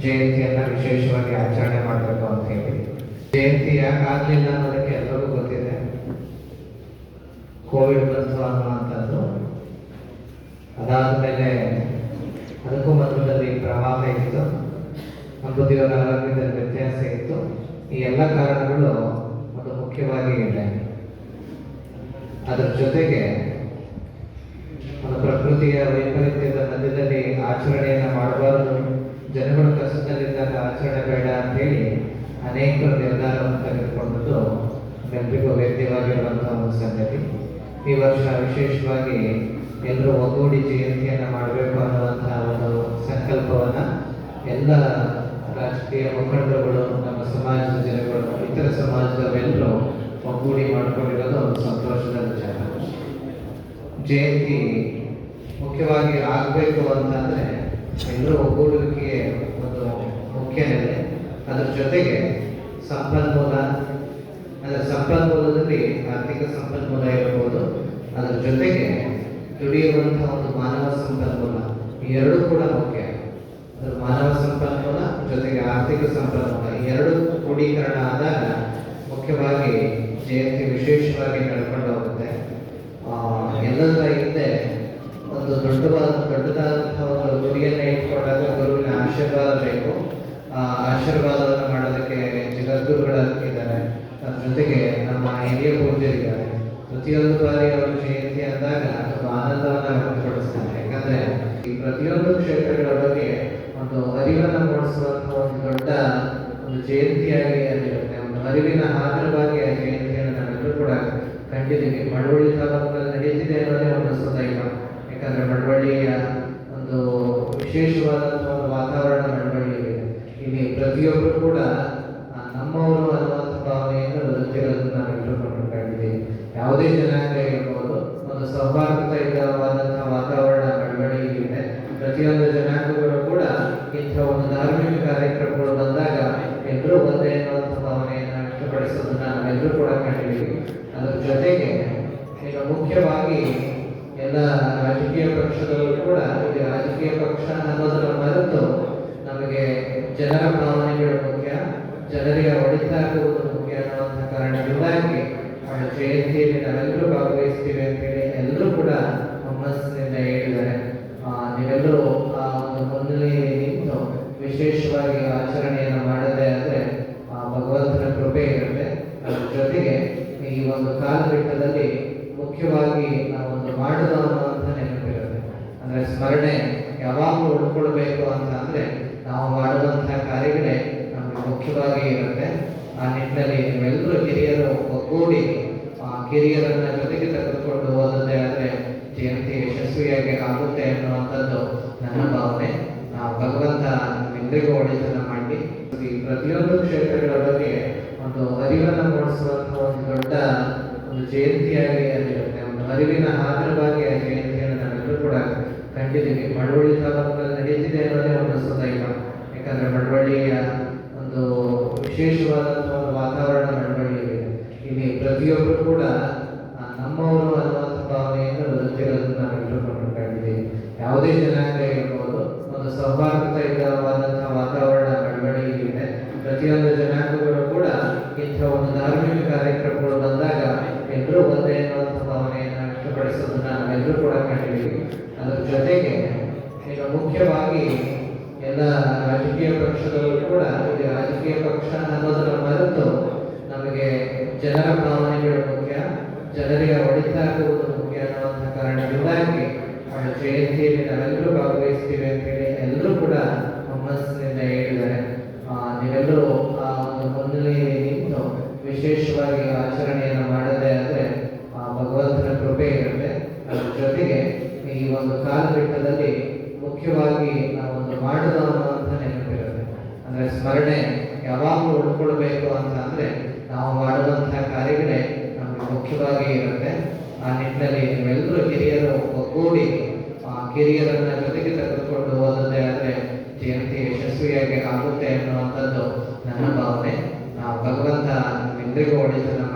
ಜಯಂತಿಯನ್ನು ವಿಶೇಷವಾಗಿ ಆಚರಣೆ ಮಾಡಬೇಕು ಅಂತ ಹೇಳಿ. ಜಯಂತಿ ಯಾಕೆ ಆಗಲಿಲ್ಲ ಅನ್ನೋದಕ್ಕೆ ಎಲ್ಲರಿಗೂ ಗೊತ್ತಿದೆ. ಕೋವಿಡ್ ಬಂತು ಅನ್ನುವಂಥದ್ದು ಅದಾದಮೇಲೆ ಅದಕ್ಕೂ ಮಧ್ಯದಲ್ಲಿ ಪ್ರವಾಹ ಇತ್ತು. ಅಂಬುದಿಯವರ ಆರೋಗ್ಯದಲ್ಲಿ ವ್ಯತ್ಯಾಸ ಇತ್ತು. ಈ ಎಲ್ಲ ಕಾರಣಗಳು ಒಂದು ಮುಖ್ಯವಾಗಿ ಇದೆ. ಅದರ ಜೊತೆಗೆ ಒಂದು ಪ್ರಕೃತಿಯ ವೈಪರೀತ್ಯದ ಮಧ್ಯದಲ್ಲಿ ಜನಗಳು ಆಚರಣೆ ಬೇಡ ಅಂತೇಳಿ ಅನೇಕ ನಿರ್ಧಾರವನ್ನು ತೆಗೆದುಕೊಂಡದ್ದು ಎಲ್ರಿಗೂ ವೇದ್ಯವಾಗಿರುವಂತಹ ಒಂದು ಸಂಗತಿ. ಈ ವರ್ಷ ವಿಶೇಷವಾಗಿ ಎಲ್ಲರೂ ಒಗ್ಗೂಡಿ ಜಯಂತಿಯನ್ನು ಮಾಡಬೇಕು ಅನ್ನುವಂತಹ ಒಂದು ಸಂಕಲ್ಪವನ್ನು ಎಲ್ಲ ರಾಜಕೀಯ ಮುಖಂಡರುಗಳು, ನಮ್ಮ ಸಮಾಜದ ಜನಗಳು, ಇತರ ಸಮಾಜದವರೆಲ್ಲರೂ ಒಗ್ಗೂಡಿ ಮಾಡಿಕೊಂಡಿರೋದು ಒಂದು ಸಂತೋಷದ ವಿಚಾರ. ಜಯಂತಿ ಮುಖ್ಯವಾಗಿ ಆಗಬೇಕು ಅಂತಂದರೆ ಎಲ್ಲರೂ ಒಗ್ಗೂಡುವಿಕೆ ಒಂದು ಮುಖ್ಯ ನೆಲೆ ಅದರ ಜೊತೆಗೆ ಸಂಪನ್ಮೂಲ, ಅದರ ಸಂಪನ್ಮೂಲದಲ್ಲಿ ಆರ್ಥಿಕ ಸಂಪನ್ಮೂಲ ಇರಬಹುದು. ಅದರ ಜೊತೆಗೆ ದುಡಿಯುವಂತಹ ಒಂದು ಮಾನವ ಸಂಪನ್ಮೂಲ ಈ ಎರಡೂ ಕೂಡ ಮುಖ್ಯ. ಅದರ ಮಾನವ ಸಂಪನ್ಮೂಲ ಜೊತೆಗೆ ಆರ್ಥಿಕ ಸಂಪನ್ಮೂಲ ಈ ಎರಡು ಕ್ರೋಢೀಕರಣ ಆದಾಗ ಮುಖ್ಯವಾಗಿ ಜಯಂತಿ ವಿಶೇಷವಾಗಿ ನಡ್ಕೊಂಡು ಹೋಗುತ್ತೆ. ಎಲ್ಲದರ ಹಿಂದೆ ಒಂದು ದೊಡ್ಡವಾದ ದೊಡ್ಡದಾದಂತಹ ಒಂದು ಗುರಿಯನ್ನು ಇಟ್ಕೊಂಡಾಗ ಗುರುವಿನ ಆಶೀರ್ವಾದ ಈ ಪ್ರತಿಯೊಂದು ಕ್ಷೇತ್ರಗಳ ಬಗ್ಗೆ ಒಂದು ಅರಿವನ್ನು ಮೂಡಿಸುವಂತಹ ಒಂದು ದೊಡ್ಡ ಒಂದು ಜಯಂತಿಯಾಗಿ ಅಲ್ಲಿರುತ್ತೆ ಒಂದು ಅರಿವಿನ ಹಾಜರವಾಗಿ ಆ ಜಯಂತಿಯನ್ನು ನಾವೆಲ್ಲರೂ ಕೂಡ ಕಂಡಿದ್ದೀವಿ. ಮಳವಳ್ಳಿ ತಾಲೂಕಿನಲ್ಲಿ ನಡೀತಿದೆ ಅನ್ನೋದೇ ಒಂದು ಸದೈವ. ಯಾಕಂದ್ರೆ ಮಳವಳ್ಳಿಯ ಒಂದು ವಿಶೇಷವಾದಂತಹ ಒಂದು ವಾತಾವರಣ ಮಳವಳ್ಳಿಯಲ್ಲಿ ಇಲ್ಲಿ ಪ್ರತಿಯೊಬ್ಬರು ಕೂಡ ನಮ್ಮವರು ಅನ್ನುವಂಥ ಭಾವನೆಯನ್ನು ಬದುಕಿರೋದನ್ನ ನಾವೆಲ್ಲರೂ ಕಂಡುಕೊಂಡಿದ್ದೀವಿ ಯಾವುದೇ ಜನಾಂಗ ಇರ್ಬೋದು, ಒಂದು ಸೌಹಾರ್ದಯುತವಾದಂತಹ ಪ್ರತಿಯೊಂದು ಜನಾಂಗಗಳು ಕೂಡ ಇಂಥ ಒಂದು ಧಾರ್ಮಿಕ ಕಾರ್ಯಕ್ರಮಗಳು ಬಂದಾಗ ಎಲ್ಲರೂ ಒಂದೇ ಅನ್ನುವಂಥ ಭಾವನೆಯನ್ನು ವ್ಯಕ್ತಪಡಿಸೋದನ್ನ ನಾವೆಲ್ಲರೂ ಕೂಡ ಕಂಡಿದ್ದೀವಿ. ಅದರ ಜೊತೆಗೆ ಈಗ ಮುಖ್ಯವಾಗಿ ಎಲ್ಲ ರಾಜಕೀಯ ಪಕ್ಷದವರು ಕೂಡ ಈ ರಾಜಕೀಯ ಪಕ್ಷ ಅನ್ನೋದರ ಮರೆತು ನಮಗೆ ಜನರ ಭಾವನೆಗಳು ಮುಖ್ಯ, ಜನರಿಗೆ ಒಳಿತಾಗುವುದು ಮುಖ್ಯ ಅನ್ನುವಂಥ ಕಾರಣದಿಂದಾಗಿ ಅವರ ಜಯಂತಿಯಲ್ಲಿ ನಾವೆಲ್ಲರೂ ಭಾಗವಹಿಸ್ತೀವಿ ಅಂತೇಳಿ ಸ್ಮರಣೆ ಯಾವಾಗಲೂ ಉಳ್ಕೊಳ್ಬೇಕು ಅಂತ ಅಂದರೆ ನಾವು ಮಾಡುವಂಥ ಕಾರ್ಯಗಳೇ ನಮಗೆ ಮುಖ್ಯವಾಗಿ ಇರುತ್ತೆ. ಆ ನಿಟ್ಟಿನಲ್ಲಿ ನೀವೆಲ್ಲರೂ ಹಿರಿಯರು ಒಗ್ಗೂಡಿ, ಆ ಕಿರಿಯರನ್ನ ಜೊತೆಗೆ ತೆಗೆದುಕೊಂಡು ಹೋದದ್ದೇ ಆದರೆ ಜಯಂತಿ ಯಶಸ್ವಿಯಾಗಿ ಆಗುತ್ತೆ ಅನ್ನುವಂಥದ್ದು ನನ್ನ ಭಾವನೆ. ನಾವು ಭಗವಂತ ನಿಮ್ಮೆಲ್ಲರಿಗೂ ಒಳ್ಳೆಯದನ್ನ ಮಾಡಿ ಪ್ರತಿಯೊಂದು ಕ್ಷೇತ್ರಗಳ ಬಗ್ಗೆ ಒಂದು ಅರಿವನ್ನು ಮೂಡಿಸುವಂತಹ ಒಂದು ದೊಡ್ಡ ಒಂದು ಜಯಂತಿಯಾಗಿ ಅಲ್ಲಿರುತ್ತೆ ವಿಶೇಷವಾದಂತಹ ಒಂದು ವಾತಾವರಣ ನಡವಳಿಕೆ ಇಲ್ಲಿ ಪ್ರತಿಯೊಬ್ಬರು ಕೂಡ ನಮ್ಮವರು ಅನ್ನುವಂಥ ಭಾವನೆಯನ್ನು ಬದುಕಿರೋದನ್ನ ನಾವು ಕಂಡುಕೊಂಡಿದ್ದೀವಿ ಯಾವುದೇ ಜನಾಂಗ ಇರ್ಬೋದು, ಒಂದು ಸೌಹಾರ್ದಯುತವಾದಂತಹ ವಾತಾವರಣ ನಡವಳಿಕೆ ಪ್ರತಿಯೊಂದು ಜನಾಂಗಗಳು ಕೂಡ ಇಂಥ ಒಂದು ಧಾರ್ಮಿಕ ಕಾರ್ಯಕ್ರಮಗಳು ಬಂದಾಗ ಎಲ್ಲರೂ ಒಂದೇ ಅನ್ನುವಂಥ ಭಾವನೆಯನ್ನು ವ್ಯಕ್ತಪಡಿಸೋದನ್ನ ನಾವೆಲ್ಲರೂ ಕೂಡ ಕಂಡಿದ್ದೀವಿ. ಅದರ ಜೊತೆಗೆ, ಈಗ ಮುಖ್ಯವಾಗಿ ಎಲ್ಲ ರಾಜಕೀಯ ಪಕ್ಷದವರು ಕೂಡ ರಾಜಕೀಯ ಪಕ್ಷ ಅನ್ನೋದರ ಮರೆತು ನಮಗೆ ಜನರ ಭಾವನೆಗಳು ಮುಖ್ಯ. ಜನರಿಗೆ ಒಳಿತಾಗುವುದು ಮುಖ್ಯ ಅನ್ನುವಂಥ ಕಾರಣದಿಂದಾಗಿ ಅವರ ಜಯಂತಿಯಲ್ಲಿ ನಾವೆಲ್ಲರೂ ಭಾಗವಹಿಸ್ತೀವಿ ಅಂತೇಳಿ ಎಲ್ಲರೂ ಕೂಡ ಹುಮ್ಮಸ್ಸಿನಿಂದ ಹೇಳಿದ್ದಾರೆ. ನೀವೆಲ್ಲರೂ ಆ ಒಂದು ಮುನ್ನೆಲೆಯಲ್ಲಿ ನಿಂತು ವಿಶೇಷವಾಗಿ ಆಚರಣೆಯನ್ನು ಮಾಡದೆ ಆದರೆ ಆ ಭಗವಂತನ ಕೃಪೆ ಇರುತ್ತೆ. ಅದ್ರ ಜೊತೆಗೆ ಈ ಒಂದು ಕಾಲಘಟ್ಟದಲ್ಲಿ ಮುಖ್ಯವಾಗಿ ನಾವೊಂದು ಮಾಡುವ ಅನ್ನುವಂಥ ನೆನಪಿರುತ್ತೆ. ಅಂದ್ರೆ ಸ್ಮರಣೆ ಯಾವಾಗಲೂ ಉಳ್ಕೊಳ್ಬೇಕು ಅಂತ ಅಂದರೆ ನಾವು ಮಾಡುವಂತಹ ಕಾರ್ಯಗಳೇ ನಮಗೆ ಮುಖ್ಯವಾಗಿ ಇರುತ್ತೆ. ಆ ನಿಟ್ಟಿನಲ್ಲಿ ನೀವೆಲ್ಲರೂ ಹಿರಿಯರು ಒಗ್ಗೂಡಿ, ಆ ಕಿರಿಯರನ್ನ ಜೊತೆಗೆ ತೆಗೆದುಕೊಂಡು ಹೋದದ್ದೇ ಆದರೆ ಜಯಂತಿ ಯಶಸ್ವಿಯಾಗಿ ಆಗುತ್ತೆ ಅನ್ನುವಂಥದ್ದು ನನ್ನ ಭಾವನೆ. ನಾವು ಭಗವಂತ ನಿಮ್ಮೆಲ್ಲರಿಗೂ ಒಳಿತನ್ನು